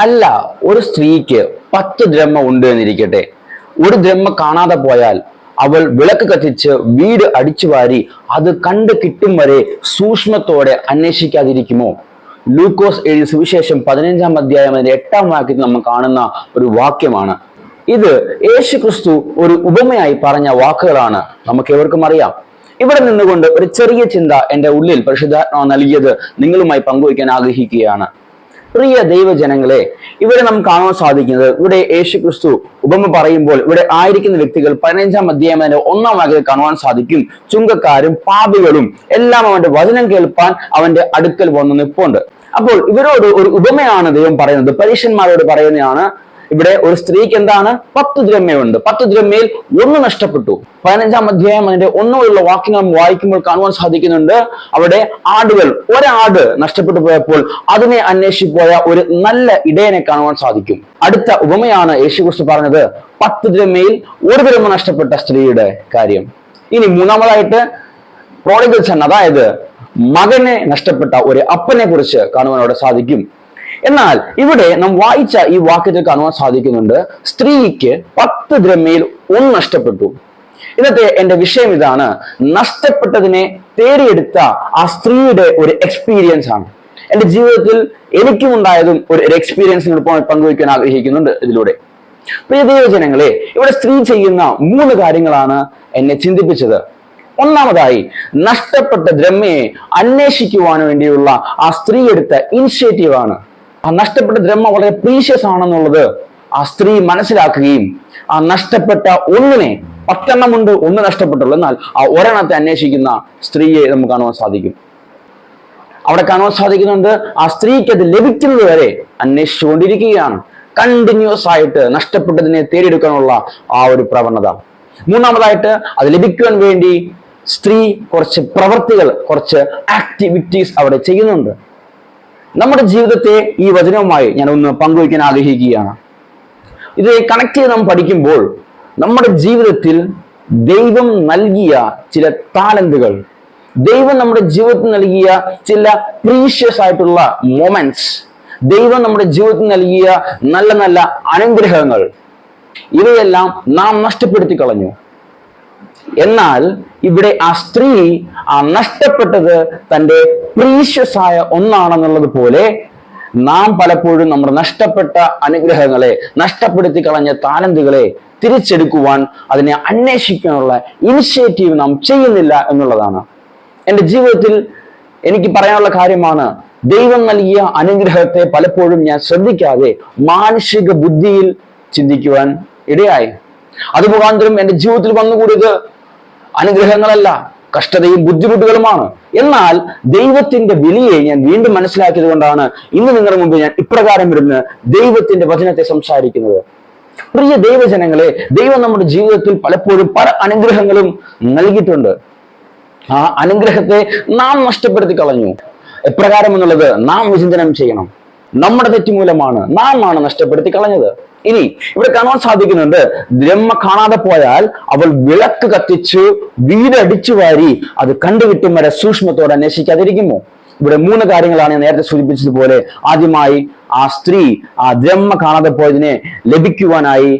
അല്ല ഒരു സ്ത്രീക്ക് പത്ത് ദ്രഹ്മ ഉണ്ട് എന്നിരിക്കട്ടെ ഒരു ദ്രഹ്മ കാണാതെ പോയാൽ അവൾ വിളക്ക് കത്തിച്ച് വീട് അടിച്ചു വാരി അത് കണ്ട് കിട്ടും വരെ സൂക്ഷ്മത്തോടെ അന്വേഷിക്കാതിരിക്കുമോ? ലൂക്കോസ് എഴുതിയ സുവിശേഷം പതിനഞ്ചാം അധ്യായം അതിന്റെ എട്ടാം വാക്യത്തിൽ നമ്മൾ കാണുന്ന ഒരു വാക്യമാണ്. ഇത് യേശു ക്രിസ്തു ഒരു ഉപമയായി പറഞ്ഞ വാക്കുകളാണ്. നമുക്ക് എവർക്കും അറിയാം. ഇവിടെ നിന്നുകൊണ്ട് ഒരു ചെറിയ ചിന്ത എന്റെ ഉള്ളിൽ പരിശുദ്ധാത്മാവ് നൽകിയത് നിങ്ങളുമായി പങ്കുവയ്ക്കാൻ ആഗ്രഹിക്കുകയാണ്. പ്രിയ ദൈവജനങ്ങളെ ഇവിടെ നാം കാണാൻ സാധിക്കുന്നത് ഇവിടെ യേശു ക്രിസ്തു ഉപമ പറയുമ്പോൾ ഇവിടെ ആയിരിക്കുന്ന വ്യക്തികൾ പതിനഞ്ചാം അധ്യായം ഒന്നാം വാക്യത്തിൽ കാണുവാൻ സാധിക്കും. ചുങ്കക്കാരും പാപികളും എല്ലാം അവന്റെ വചനം കേൾപ്പാൻ അവന്റെ അടുക്കൽ വന്ന് നിൽപ്പുണ്ട്. അപ്പോൾ ഇവരോട് ഒരു ഉപമയാണ് ദൈവം പറയുന്നത്. പരീക്ഷന്മാരോട് പറയുന്നതാണ് ഇവിടെ ഒരു സ്ത്രീക്ക് എന്താണ്? പത്ത് ദ്രമ്യമുണ്ട് പത്ത് ദ്രമ്യയിൽ ഒന്ന് നഷ്ടപ്പെട്ടു. പതിനഞ്ചാം അധ്യായം അതിന്റെ ഒന്നുമുള്ള വാക്യങ്ങൾ വായിക്കുമ്പോൾ കാണുവാൻ സാധിക്കുന്നുണ്ട്. അവിടെ ആടുകൾ ഒരാട് നഷ്ടപ്പെട്ടു പോയപ്പോൾ അതിനെ അന്വേഷിപ്പോയ പോയ ഒരു നല്ല ഇടയനെ കാണുവാൻ സാധിക്കും. അടുത്ത ഉപമയാണ് യേശു കുറിച്ച് പറഞ്ഞത് പത്ത് ദ്രമ്യയിൽ ഒരു ദ്രമ നഷ്ടപ്പെട്ട സ്ത്രീയുടെ കാര്യം. ഇനി മൂന്നാമതായിട്ട് പ്രോഡിഗൽ സൺ അതായത് മകനെ നഷ്ടപ്പെട്ട ഒരു അപ്പനെ കുറിച്ച് കാണുവാൻ സാധിക്കും. എന്നാൽ ഇവിടെ നാം വായിച്ച ഈ വാക്യത്തിൽ കാണുവാൻ സാധിക്കുന്നുണ്ട് സ്ത്രീക്ക് പത്ത് ദ്രമയിൽ ഒന്ന് നഷ്ടപ്പെട്ടു. ഇന്നത്തെ എന്റെ വിഷയം ഇതാണ് നഷ്ടപ്പെട്ടതിനെ തേടിയെടുത്ത ആ സ്ത്രീയുടെ ഒരു എക്സ്പീരിയൻസ് ആണ്. എന്റെ ജീവിതത്തിൽ എനിക്കും ഉണ്ടായതും ഒരു എക്സ്പീരിയൻസ് പങ്കുവയ്ക്കാൻ ആഗ്രഹിക്കുന്നുണ്ട് ഇതിലൂടെ. പ്രിയ ദൈവജനങ്ങളെ ഇവിടെ സ്ത്രീ ചെയ്യുന്ന മൂന്ന് കാര്യങ്ങളാണ് എന്നെ ചിന്തിപ്പിച്ചത്. ഒന്നാമതായി നഷ്ടപ്പെട്ട ദ്രമ്മയെ അന്വേഷിക്കുവാൻ വേണ്ടിയുള്ള ആ സ്ത്രീ എടുത്ത ഇനിഷ്യേറ്റീവ് ആണ്. ആ നഷ്ടപ്പെട്ട ദ്രമ്മ വളരെ പ്രീഷ്യസ് ആണെന്നുള്ളത് ആ സ്ത്രീ മനസ്സിലാക്കുകയും ആ നഷ്ടപ്പെട്ട ഒന്നിനെ പത്തെണ്ണമുണ്ട് ഒന്ന് നഷ്ടപ്പെട്ടുള്ളൂ. എന്നാൽ ആ ഒരെണ്ണത്തെ അന്വേഷിക്കുന്ന സ്ത്രീയെ നമുക്ക് കാണുവാൻ സാധിക്കും. അവിടെ കാണുവാൻ സാധിക്കുന്നുണ്ട് ആ സ്ത്രീക്ക് അത് ലഭിക്കുന്നത് വരെ അന്വേഷിച്ചുകൊണ്ടിരിക്കുകയാണ്. കണ്ടിന്യൂസ് ആയിട്ട് നഷ്ടപ്പെട്ടതിനെ തേടിയെടുക്കാനുള്ള ആ ഒരു പ്രവണത. മൂന്നാമതായിട്ട് അത് ലഭിക്കുവാൻ വേണ്ടി സ്ത്രീ കുറച്ച് പ്രവൃത്തികൾ കുറച്ച് ആക്ടിവിറ്റീസ് അവിടെ ചെയ്യുന്നുണ്ട്. നമ്മുടെ ജീവിതത്തെ ഈ വചനവുമായി ഞാൻ ഒന്ന് പങ്കുവയ്ക്കാൻ ആഗ്രഹിക്കുകയാണ്. ഇത് കണക്ട് ചെയ്ത് നാം പഠിക്കുമ്പോൾ നമ്മുടെ ജീവിതത്തിൽ ദൈവം നൽകിയ ചില താലന്തുകൾ ദൈവം നമ്മുടെ ജീവിതത്തിൽ നൽകിയ ചില പ്രീഷ്യസ് ആയിട്ടുള്ള മൊമെന്റ്സ് ദൈവം നമ്മുടെ ജീവിതത്തിൽ നൽകിയ നല്ല നല്ല അനുഗ്രഹങ്ങൾ ഇവയെല്ലാം നാം നഷ്ടപ്പെടുത്തി കളഞ്ഞു എന്നാൽ ഇവിടെ ആ സ്ത്രീ ആ നഷ്ടപ്പെട്ടത് തന്റെ പ്രീഷ്യസായ ഒന്നാണെന്നുള്ളത് പോലെ നാം പലപ്പോഴും നമ്മുടെ നഷ്ടപ്പെട്ട അനുഗ്രഹങ്ങളെ നഷ്ടപ്പെടുത്തി കളഞ്ഞ താലന്തുകളെ തിരിച്ചെടുക്കുവാൻ അതിനെ അന്വേഷിക്കാനുള്ള ഇനിഷ്യേറ്റീവ് നാം ചെയ്യുന്നില്ല എന്നുള്ളതാണ്. എന്റെ ജീവിതത്തിൽ എനിക്ക് പറയാനുള്ള കാര്യമാണ് ദൈവം നൽകിയ അനുഗ്രഹത്തെ പലപ്പോഴും ഞാൻ ശ്രദ്ധിക്കാതെ മാനുഷിക ബുദ്ധിയിൽ ചിന്തിക്കുവാൻ ഇടയായി. അത് മുഖാന്തരം എന്റെ ജീവിതത്തിൽ വന്നുകൂടിയത് അനുഗ്രഹങ്ങളല്ല കഷ്ടതയും ബുദ്ധിമുട്ടുകളുമാണ്. എന്നാൽ ദൈവത്തിന്റെ വിലയെ ഞാൻ വീണ്ടും മനസ്സിലാക്കിയത് കൊണ്ടാണ് ഇന്ന് നിങ്ങളുടെ മുമ്പ് ഞാൻ ഇപ്രകാരം ഇരുന്ന് ദൈവത്തിന്റെ വചനത്തെ സംസാരിക്കുന്നത്. പ്രിയ ദൈവജനങ്ങളെ ദൈവം നമ്മുടെ ജീവിതത്തിൽ പലപ്പോഴും പല അനുഗ്രഹങ്ങളും നൽകിയിട്ടുണ്ട്. ആ അനുഗ്രഹത്തെ നാം നഷ്ടപ്പെടുത്തി കളഞ്ഞു. എപ്രകാരം എന്നുള്ളത് നാം വിചിന്തനം ചെയ്യണം. നമ്മുടെ തെറ്റുമൂലമാണ് നാം ആണ് നഷ്ടപ്പെടുത്തി കളഞ്ഞത്. ഇനി ഇവിടെ കാണാൻ സാധിക്കുന്നുണ്ട്. ബ്രഹ്മ കാണാതെ പോയാൽ അവൾ വിളക്ക് കത്തിച്ച് വീടടിച്ചു വാരി അത് കണ്ടുകിട്ടും വരെ സൂക്ഷ്മത്തോടെ അന്വേഷിക്കാതിരിക്കുമോ? ഇവിടെ മൂന്ന് കാര്യങ്ങളാണ് ഞാൻ നേരത്തെ സൂചിപ്പിച്ചതുപോലെ. ആദ്യമായി ആ സ്ത്രീ ആ ബ്രഹ്മ കാണാതെ പോയതിനെ ലഭിക്കുവാനായി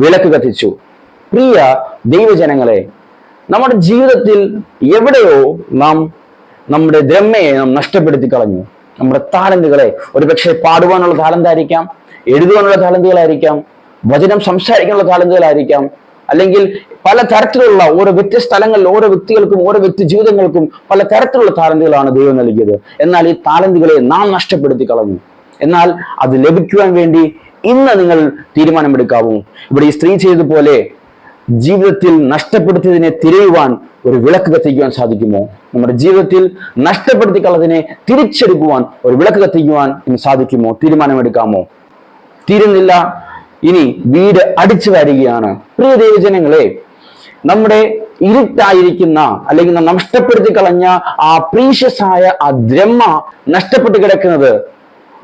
വിളക്ക് കത്തിച്ചു. പ്രിയ ദൈവജനങ്ങളെ നമ്മുടെ ജീവിതത്തിൽ എവിടെയോ നാം നമ്മുടെ ബ്രഹ്മയെ നാം നഷ്ടപ്പെടുത്തി കളഞ്ഞു നമ്മുടെ താലന്റുകളെ ഒരുപക്ഷെ പാടുവാനുള്ള താലന്തായിരിക്കാം എഴുതുവാനുള്ള താലന്തുകളായിരിക്കാം വചനം സംസാരിക്കാനുള്ള താലന്തുകളായിരിക്കാം അല്ലെങ്കിൽ പല തരത്തിലുള്ള ഓരോ വ്യത്യസ്ത സ്ഥലങ്ങളിൽ ഓരോ വ്യക്തികൾക്കും ഓരോ വ്യക്തി ജീവിതങ്ങൾക്കും പല തരത്തിലുള്ള താലന്തുകളാണ് ദൈവം നൽകിയത്. എന്നാൽ ഈ താലന്തുകളെ നാം നഷ്ടപ്പെടുത്തി കളഞ്ഞു. എന്നാൽ അത് ലഭിക്കുവാൻ വേണ്ടി ഇന്ന് നിങ്ങൾ തീരുമാനമെടുക്കാവൂ. ഇവിടെ ഈ സ്ത്രീ ചെയ്തതുപോലെ ജീവിതത്തിൽ നഷ്ടപ്പെടുത്തിയതിനെ തിരയുവാൻ ഒരു വിളക്ക് കത്തിക്കുവാൻ സാധിക്കുമോ? നമ്മുടെ ജീവിതത്തിൽ നഷ്ടപ്പെടുത്തി കളതിനെ തിരിച്ചെടുക്കുവാൻ ഒരു വിളക്ക് കത്തിക്കുവാൻ സാധിക്കുമോ? തീരുമാനമെടുക്കാമോ? തീരുന്നില്ല ഇനി വീട് അടിച്ചു വരികയാണ്. പ്രിയ ദൈവജനങ്ങളെ നമ്മുടെ ഇരുട്ടായിരിക്കുന്ന അല്ലെങ്കിൽ നഷ്ടപ്പെടുത്തി കളഞ്ഞ ആ പ്രീഷ്യസ് ആയ ആ ദ്രഹ്മ നഷ്ടപ്പെട്ട് കിടക്കുന്നത്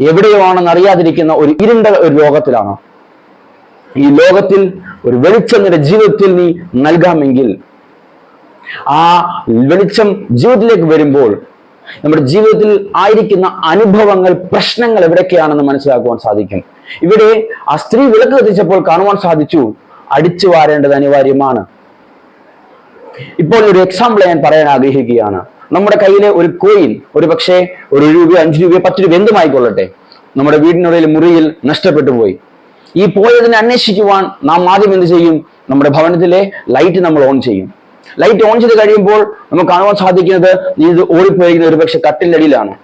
എവിടെയോ ആണെന്ന് അറിയാതിരിക്കുന്ന ഒരു ഇരുണ്ട ഒരു ലോകത്തിലാണ്. ഈ ലോകത്തിൽ ഒരു വെളിച്ചം നിന്റെ ജീവിതത്തിൽ നീ നൽകാമെങ്കിൽ ആ വെളിച്ചം ജീവിതത്തിലേക്ക് വരുമ്പോൾ നമ്മുടെ ജീവിതത്തിൽ ആയിരിക്കുന്ന അനുഭവങ്ങൾ പ്രശ്നങ്ങൾ എവിടൊക്കെയാണെന്ന് മനസ്സിലാക്കുവാൻ സാധിക്കും. ഇവിടെ ആ സ്ത്രീ വിളക്ക് കത്തിച്ചപ്പോൾ കാണുവാൻ സാധിച്ചു. അടിച്ചു വാരേണ്ടത് അനിവാര്യമാണ്. ഇപ്പോൾ ഒരു എക്സാമ്പിൾ ഞാൻ പറയാൻ ആഗ്രഹിക്കുകയാണ്. നമ്മുടെ കയ്യിലെ ഒരു കോയിൻ ഒരു പക്ഷേ ഒരു രൂപ അഞ്ചു രൂപ പത്ത് രൂപ എന്തുമായിക്കൊള്ളട്ടെ നമ്മുടെ വീടിനുള്ളിൽ മുറിയിൽ നഷ്ടപ്പെട്ടു പോയി. ഈ പോയതിനെ അന്വേഷിക്കുവാൻ നാം ആദ്യം എന്ത് ചെയ്യും? നമ്മുടെ ഭവനത്തിലെ ലൈറ്റ് നമ്മൾ ഓൺ ചെയ്യും. ലൈറ്റ് ഓൺ ചെയ്ത് കഴിയുമ്പോൾ നമുക്ക് കാണുവാൻ സാധിക്കുന്നത് ഇത് ഓടിപ്പോയിരിക്കുന്ന ഒരു പക്ഷെ കട്ടിലടിയിലാണ്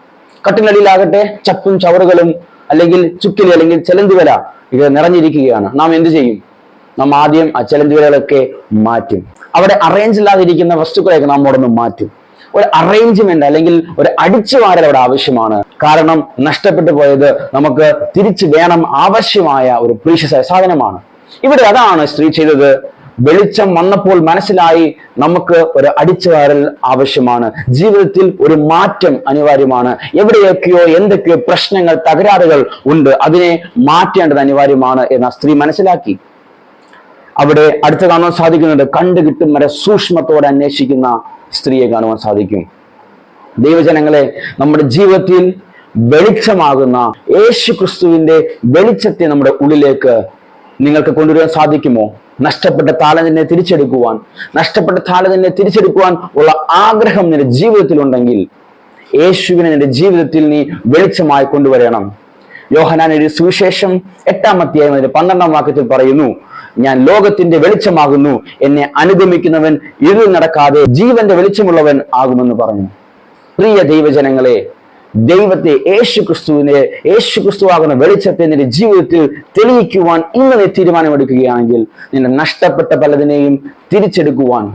കട്ടിലടിയിലാകട്ടെ ചപ്പും ചവറുകളും അല്ലെങ്കിൽ ചുക്കിലി അല്ലെങ്കിൽ ചെലന്തുവല ഇത് നിറഞ്ഞിരിക്കുകയാണ്. നാം എന്ത് ചെയ്യും? നാം ആദ്യം ആ ചെലന്തുവലകളൊക്കെ മാറ്റും. അവിടെ അറേഞ്ച് ഇല്ലാതിരിക്കുന്ന വസ്തുക്കളെയൊക്കെ നാം അവിടെ മാറ്റും. ഒരു അറേഞ്ച്മെന്റ് അല്ലെങ്കിൽ ഒരു അടിച്ചുവാരൽ അവിടെ ആവശ്യമാണ്. കാരണം നഷ്ടപ്പെട്ടു പോയത് നമുക്ക് തിരിച്ചു വേണം ആവശ്യമായ ഒരു പ്രീഷ്യസായ സാധനമാണ്. ഇവിടെ അതാണ് സ്ത്രീ ചെയ്തത്. വെളിച്ചം വന്നപ്പോൾ മനസ്സിലായി നമുക്ക് ഒരു അടിച്ചുവാരൽ ആവശ്യമാണ്. ജീവിതത്തിൽ ഒരു മാറ്റം അനിവാര്യമാണ്. എവിടെയൊക്കെയോ എന്തൊക്കെയോ പ്രശ്നങ്ങൾ തകരാറുകൾ ഉണ്ട്. അതിനെ മാറ്റേണ്ടത് അനിവാര്യമാണ് എന്ന് സ്ത്രീ മനസ്സിലാക്കി. അവിടെ അടുത്ത് കാണുവാൻ സാധിക്കുന്നുണ്ട് കണ്ടു കിട്ടും വരെ സൂക്ഷ്മത്തോടെ അന്വേഷിക്കുന്ന സ്ത്രീയെ കാണുവാൻ സാധിക്കും. ദൈവജനങ്ങളെ നമ്മുടെ ജീവിതത്തിൽ വെളിച്ചമാകുന്ന യേശു ക്രിസ്തുവിന്റെ വെളിച്ചത്തെ നമ്മുടെ ഉള്ളിലേക്ക് നിങ്ങൾക്ക് കൊണ്ടുവരാൻ സാധിക്കുമോ? നഷ്ടപ്പെട്ട താലതിനെ തിരിച്ചെടുക്കുവാൻ നഷ്ടപ്പെട്ട താലതിനെ തിരിച്ചെടുക്കുവാൻ ഉള്ള ആഗ്രഹം നിന്റെ ജീവിതത്തിൽ ഉണ്ടെങ്കിൽ യേശുവിനെ നിന്റെ ജീവിതത്തിൽ നീ വെളിച്ചമായി കൊണ്ടുവരണം. യോഹനാൻ ഒരു സുവിശേഷം എട്ടാം അധ്യായം അതിന്റെ പന്ത്രണ്ടാം വാക്യത്തിൽ പറയുന്നു ഞാൻ ലോകത്തിന്റെ വെളിച്ചമാകുന്നു എന്നെ അനുഗമിക്കുന്നവൻ ഇരുൾ നടക്കാതെ ജീവന്റെ വെളിച്ചമുള്ളവൻ ആകുമെന്ന് പറഞ്ഞു. പ്രിയ ദൈവജനങ്ങളെ ദൈവത്തെ യേശു ക്രിസ്തുവിനെ യേശു ക്രിസ്തുവാകുന്ന വെളിച്ചത്തെ നിന്റെ ജീവിതത്തിൽ തെളിയിക്കുവാൻ ഇന്ന് നീ തീരുമാനമെടുക്കുകയാണെങ്കിൽ നിന്റെ നഷ്ടപ്പെട്ട പലതിനെയും തിരിച്ചെടുക്കുവാൻ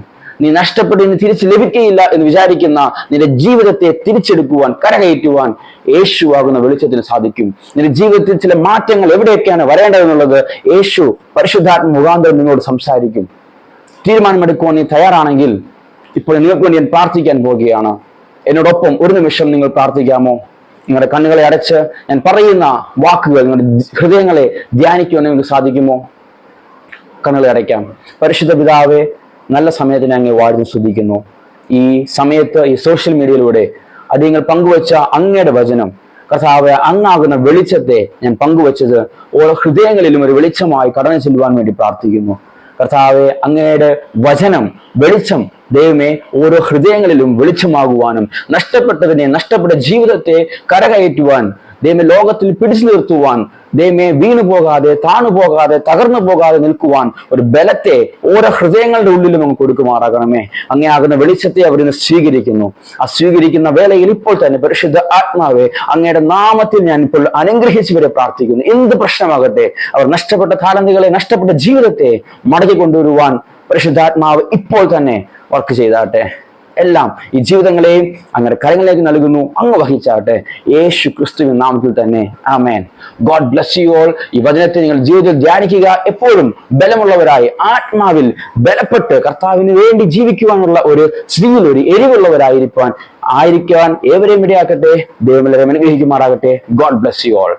നീ നഷ്ടപ്പെട്ട് ഇനി തിരിച്ചു ലഭിക്കുകയില്ല എന്ന് വിചാരിക്കുന്ന നിന്റെ ജീവിതത്തെ തിരിച്ചെടുക്കുവാൻ കരകയറ്റുവാൻ യേശുവാകുന്ന വെളിച്ചത്തിന് സാധിക്കും. നിന്റെ ജീവിതത്തിൽ ചില മാറ്റങ്ങൾ എവിടെയൊക്കെയാണ് വരേണ്ടതെന്നുള്ളത് യേശു പരിശുദ്ധാത്മ മുഖാന്തരം നിന്നോട് സംസാരിക്കും. തീരുമാനമെടുക്കുവാൻ നീ തയ്യാറാണെങ്കിൽ ഇപ്പോൾ നിങ്ങൾക്ക് വേണ്ടി ഞാൻ പ്രാർത്ഥിക്കാൻ പോവുകയാണ്. എന്നോടൊപ്പം ഒരു നിമിഷം നിങ്ങൾ പ്രാർത്ഥിക്കാമോ? നിങ്ങളുടെ കണ്ണുകളെ അടച്ച് ഞാൻ പറയുന്ന വാക്കുകൾ നിങ്ങളുടെ ഹൃദയങ്ങളെ ധ്യാനിക്കുവാൻ നിങ്ങൾക്ക് സാധിക്കുമോ? കണ്ണുകളെ അടയ്ക്കാം. പരിശുദ്ധ പിതാവെ നല്ല സമയത്തിന് അങ്ങ് വാഴ്ന്നു ശ്രദ്ധിക്കുന്നു ഈ സമയത്ത് ഈ സോഷ്യൽ മീഡിയയിലൂടെ അത് നിങ്ങൾ പങ്കുവച്ച അങ്ങയുടെ വചനം കർത്താവ് അങ്ങാകുന്ന വെളിച്ചത്തെ ഞാൻ പങ്കുവച്ചത് ഓരോ ഹൃദയങ്ങളിലും ഒരു വെളിച്ചമായി കടന്നു ചെല്ലുവാൻ വേണ്ടി പ്രാർത്ഥിക്കുന്നു. കർത്താവെ അങ്ങയുടെ വചനം വെളിച്ചം ദൈവമേ ഓരോ ഹൃദയങ്ങളിലും വെളിച്ചമാകുവാനും നഷ്ടപ്പെട്ടതിനെ നഷ്ടപ്പെട്ട ജീവിതത്തെ കരകയറ്റുവാൻ ദൈവമേ ലോകത്തിൽ പിടിച്ചു നിർത്തുവാൻ ദൈവമേ വീണു പോകാതെ താണു പോകാതെ തകർന്നു പോകാതെ നിൽക്കുവാൻ ഒരു ബലത്തെ ഓരോ ഹൃദയങ്ങളുടെ ഉള്ളിലും നമുക്ക് കൊടുക്കുമാറാകണമേ അങ്ങയാകുന്ന വെളിച്ചത്തെ അവരിന്ന് സ്വീകരിക്കുന്നു. ആ സ്വീകരിക്കുന്ന വേളയിൽ ഇപ്പോൾ തന്നെ പരിശുദ്ധ ആത്മാവെ അങ്ങയുടെ നാമത്തിൽ ഞാൻ ഇപ്പോൾ അനുഗ്രഹിച്ചവരെ പ്രാർത്ഥിക്കുന്നു. എന്ത് പ്രശ്നമാകട്ടെ അവർ നഷ്ടപ്പെട്ട കാലന്തികളെ നഷ്ടപ്പെട്ട ജീവിതത്തെ മടക്കി കൊണ്ടുവരുവാൻ പരിശുദ്ധാത്മാവ് ഇപ്പോൾ തന്നെ വർക്ക് ചെയ്താട്ടെ. എല്ലാം ഈ ജീവിതങ്ങളെയും അങ്ങനെ കരങ്ങളിലേക്ക് നൽകുന്നു. അങ്ങ് വഹിച്ചാട്ടെ യേശു ക്രിസ്തുവിൻ നാമത്തിൽ തന്നെ. ആമേൻ. ഗോഡ് ബ്ലസ് യു ഓൾ ഈ വചനത്തെ നിങ്ങൾ ജീവിതത്തിൽ ധ്യാനിക്കുക. എപ്പോഴും ബലമുള്ളവരായി ആത്മാവിൽ ബലപ്പെട്ട് കർത്താവിന് വേണ്ടി ജീവിക്കുവാനുള്ള ഒരു സ്ത്രീയിൽ ഒരു എരിവുള്ളവരായിരിക്കാൻ ആയിരിക്കാൻ ഏവരെയും ഇടയാക്കട്ടെ. ദൈവം അനുഗ്രഹിക്കുമാറാകട്ടെ. God bless you all